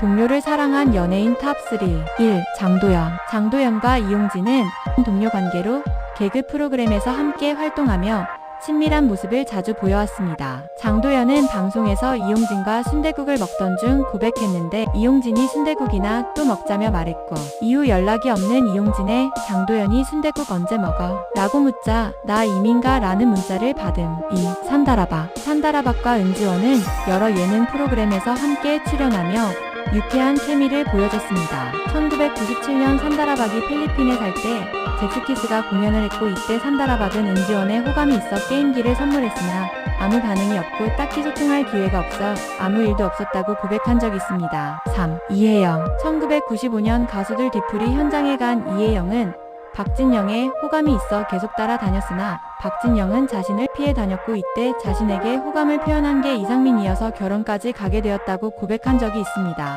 동료를 사랑한 연예인 탑3 1. 장도연 장도연과 이용진은 동료 관계로 개그 프로그램에서 함께 활동하며 친밀한 모습을 자주 보여왔습니다. 장도연은 방송에서 이용진과 순대국을 먹던 중 고백했는데 이용진이 순대국이나 또 먹자며 말했고 이후 연락이 없는 이용진의 장도연이 순대국 언제 먹어? 라고 묻자 나 이민가 라는 문자를 받음 2. 산다라박 산다라박과 은지원은 여러 예능 프로그램에서 함께 출연하며 유쾌한 케미를 보여줬습니다. 1997년 산다라박이 필리핀에 살때 제츠키스가 공연을 했고 이때 산다라박은 은지원에 호감이 있어 게임기를 선물했으나 아무 반응이 없고 딱히 소통할 기회가 없어 아무 일도 없었다고 고백한 적이 있습니다. 3. 이혜영 1995년 가수들 뒤풀이 현장에 간 이혜영은 박진영의 호감이 있어 계속 따라다녔으나 박진영은 자신을 피해 다녔고 이때 자신에게 호감을 표현한 게 이상민이어서 결혼까지 가게 되었다고 고백한 적이 있습니다.